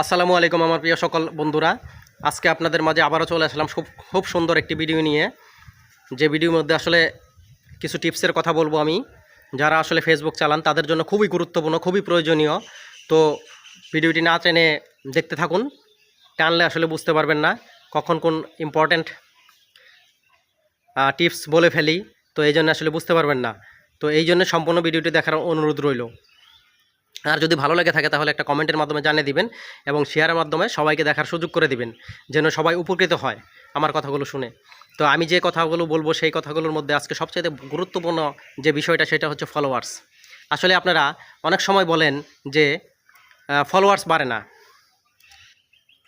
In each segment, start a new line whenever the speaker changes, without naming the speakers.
আসসালামু আলাইকুম আমার প্রিয় সকল বন্ধুরা। আজকে আপনাদের মাঝে আবারও চলে আসলাম খুব খুব সুন্দর একটি ভিডিও নিয়ে। যে ভিডিওর মধ্যে আসলে কিছু টিপসের কথা বলব আমি। যারা আসলে ফেসবুক চালান, তাদের জন্য খুবই গুরুত্বপূর্ণ, খুবই প্রয়োজনীয়। তো ভিডিওটি না টেনে দেখতে থাকুন। টানলে আসলে বুঝতে পারবেন না কখন কোন ইম্পর্ট্যান্ট টিপস বলে ফেলি। তো এই জন্য আসলে বুঝতে পারবেন না। তো এই জন্য সম্পূর্ণ ভিডিওটি দেখার অনুরোধ রইল। আর যদি ভালো লেগে থাকে তাহলে একটা কমেন্টের মাধ্যমে জানিয়ে দিবেন এবং শেয়ারের মাধ্যমে সবাইকে দেখার সুযোগ করে দিবেন, যেন সবাই উপকৃত হয় আমার কথাগুলো শুনে। তো আমি যে কথাগুলো বলব সেই কথাগুলোর মধ্যে আজকে সবচেয়ে গুরুত্বপূর্ণ যে বিষয়টা সেটা হচ্ছে ফলোয়ার্স আসলে আপনারা অনেক সময় বলেন যে ফলোয়ার্স বাড়ে না।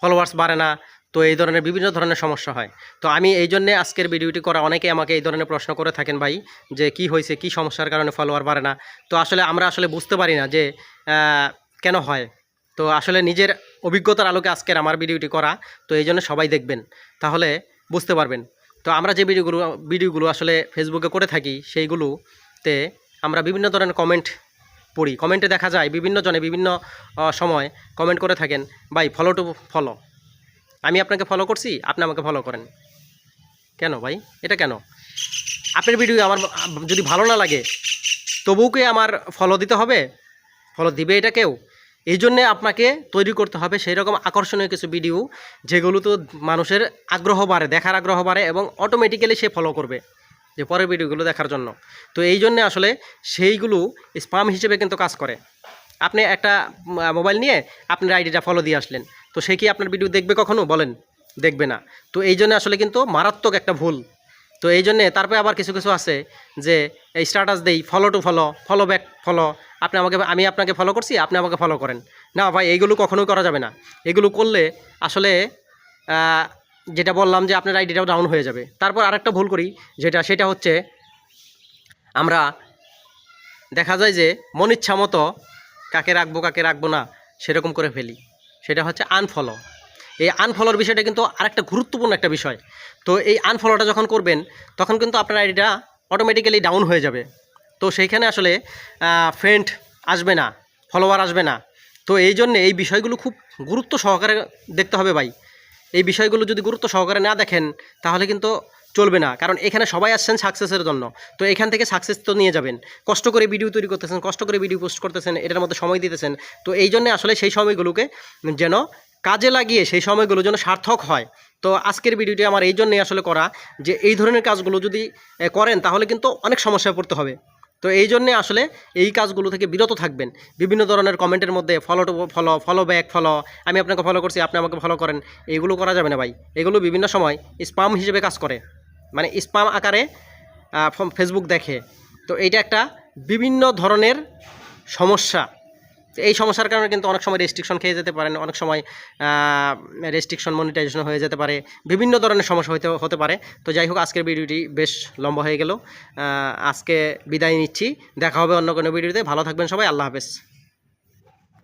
ফলোয়ার্স বাড়ে না তো এই ধরনের বিভিন্ন ধরনের সমস্যা হয়। তো আমি এই জন্যে আজকের ভিডিওটি করা অনেকে আমাকে এই ধরনের প্রশ্ন করে থাকেন ভাই, যে কি হয়েছে, কি সমস্যার কারণে ফলোয়ার বাড়ে না। তো আসলে আমরা আসলে বুঝতে পারি না যে কেন হয়। তো আসলে নিজের অভিজ্ঞতার আলোকে আজকের আমার ভিডিওটি করা, তো এই জন্য সবাই দেখবেন। তাহলে বুঝতে পারবেন। তো আমরা যে ভিডিওগুলো ভিডিওগুলো আসলে ফেসবুকে করে থাকি, সেইগুলোতে আমরা বিভিন্ন ধরনের কমেন্ট পড়ি। কমেন্টে দেখা যায়, বিভিন্ন জনে বিভিন্ন সময় কমেন্ট করে থাকেন, ভাই ফলো টু ফলো আমি আপনাকে ফলো করছি, আপনি আমাকে ফলো করেন। কেন ভাই? এটা কেন? আপনার ভিডিও আমার, যদি ভালো না লাগে, তবুও কি আমার ফলো দিতে হবে? ফলো দিবে এটা কেউ? এই জন্যে আপনাকে তৈরি করতে হবে সেই রকম আকর্ষণীয় কিছু ভিডিও যেগুলো তো মানুষের আগ্রহ বাড়ে, দেখার আগ্রহ বাড়ে এবং অটোমেটিক্যালি সে ফলো করবে যে পরের ভিডিওগুলো দেখার জন্য। তো এই জন্যে আসলে সেইগুলো স্পাম হিসেবে কিন্তু কাজ করে। আপনি একটা মোবাইল নিয়ে আপনার আইডিটা ফলো দিয়ে আসলেন। তো সে কি আপনার ভিডিও দেখবে কখনো? বলেন, দেখবে না। তো এই জন্য আসলে কিন্তু মারাত্মক একটা ভুল। তো এই জন্যে তারপরে আবার কিছু কিছু আছে যে, এই স্ট্যাটাস দেই follow to follow follow back follow আপনি আমাকে, আমি আপনাকে ফলো করছি, আপনি আমাকে ফলো করেন। না ভাই, এইগুলো কখনোই করা যাবে না। এগুলো করলে আসলে যেটা বললাম যে আপনার আইডিটাও ডাউন হয়ে যাবে। তারপর আরেকটা ভুল করি, যেটা, সেটা হচ্ছে আমরা দেখা যায় যে মন ইচ্ছা মতো কাকে রাখব কাকে রাখব না, সেরকম করে ফেলি। সেটা হচ্ছে আনফলো এই আনফলোর বিষয়টা কিন্তু আরেকটা গুরুত্বপূর্ণ একটা বিষয়। তো এই আনফলোটা যখন করবেন, তখন কিন্তু আপনার আইডিটা অটোমেটিক্যালি ডাউন হয়ে যাবে। তো সেইখানে আসলে ফ্রেন্ড আসবে না ফলোয়ার আসবে না। তো এই জন্যে এই বিষয়গুলো খুব গুরুত্ব সহকারে দেখতে হবে ভাই। এই বিষয়গুলো যদি গুরুত্ব সহকারে না দেখেন, তাহলে কিন্তু চলবে না। কারণ এখানে সবাই আসছেন সাকসেসের জন্য। তো এখান থেকে সাকসেস তো নিয়ে যাবেন। কষ্ট করে ভিডিও তৈরি করতেছেন, কষ্ট করে ভিডিও পোস্ট করতেছেন, এটার মধ্যে সময় দিতেছেন। তো এই জন্য আসলে সেই সময়গুলোকে যেন কাজে লাগিয়ে সেই সময়গুলো যেন সার্থক হয়। তো আজকের ভিডিওটি আমার এই জন্যই আসলে করা যে, এই ধরনের কাজগুলো যদি করেন, তাহলে কিন্তু অনেক সমস্যায় পড়তে হবে। তো এই জন্যে আসলে এই কাজগুলো থেকে বিরত থাকবেন। বিভিন্ন ধরনের কমেন্টের মধ্যে follow follow follow back follow আমি আপনাকে ফলো করছি, আপনি আমাকে ফলো করেন। এইগুলো করা যাবে না ভাই। এগুলো বিভিন্ন সময় স্পাম হিসেবে কাজ করে। মানে স্পাম আকারে ফেসবুক দেখে। তো এইটা একটা বিভিন্ন ধরনের সমস্যা। এই সমস্যার কারণে কিন্তু অনেক সময় রেস্ট্রিকশন খেয়ে যেতে পারেন, অনেক সময় রেস্ট্রিকশন মনিটাইজেশন হয়ে যেতে পারে, বিভিন্ন ধরনের সমস্যা হতে হতে পারে। তো যাই হোক, আজকের ভিডিওটি বেশ লম্বা হয়ে গেল। আজকে বিদায় নিচ্ছি। দেখা হবে অন্য কোনো ভিডিওতে। ভালো থাকবেন সবাই। আল্লাহ হাফেজ।